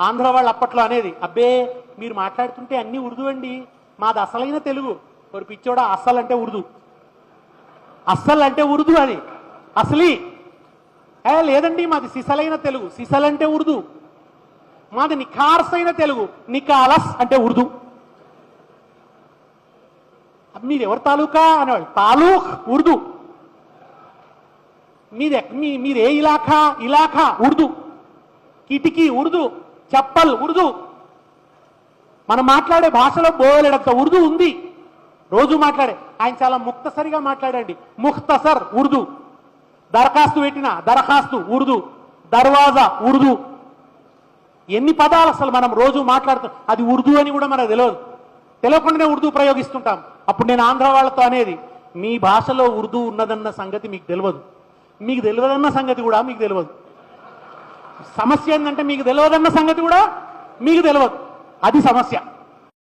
ఆంధ్ర వాళ్ళు అప్పట్లో అనేది అబ్బే మీరు మాట్లాడుతుంటే అన్ని ఉర్దూ అండి మాది అసలైన తెలుగు. ఒక పిచ్చోడా అస్సలు అంటే ఉర్దూ. అస్సలు అంటే ఉర్దూ అది. అసలీ. ఏ లేదండి మాది సిసలైన తెలుగు. సిసల్ అంటే ఉర్దూ. మాది నిఖార్సైన తెలుగు. నికాలస్ అంటే ఉర్దూ. మీరు ఎవరు తాలూకా అనేవాళ్ళు? తాలూక్ ఉర్దూ. మీది మీ మీరు ఏ ఇలాఖా? ఇలాఖా ఉర్దూ. కిటికీ ఉర్దూ. చెప్పల్ ఉర్దూ. మనం మాట్లాడే భాషలో బోలెడంత ఉర్దూ ఉంది. రోజు మాట్లాడే ఆయన చాలా ముక్తసరిగా మాట్లాడండి. ముఖ్తసర్ ఉర్దూ. దరఖాస్తు పెట్టిన దరఖాస్తు ఉర్దూ. దర్వాజా ఉర్దూ. ఎన్ని పదాలు అసలు మనం రోజు మాట్లాడుతాం అది ఉర్దూ అని కూడా మనకు తెలియదు. తెలియకుండానే ఉర్దూ ప్రయోగిస్తుంటాం. అప్పుడు నేను ఆంధ్ర వాళ్ళతో అనేది మీ భాషలో ఉర్దూ ఉన్నదన్న సంగతి మీకు తెలియదు. మీకు తెలియదన్న సంగతి కూడా మీకు తెలియదు. సమస్య ఏంటంటే మీకు తెలియదన్న సంగతి కూడా మీకు తెలియదు. అది సమస్య.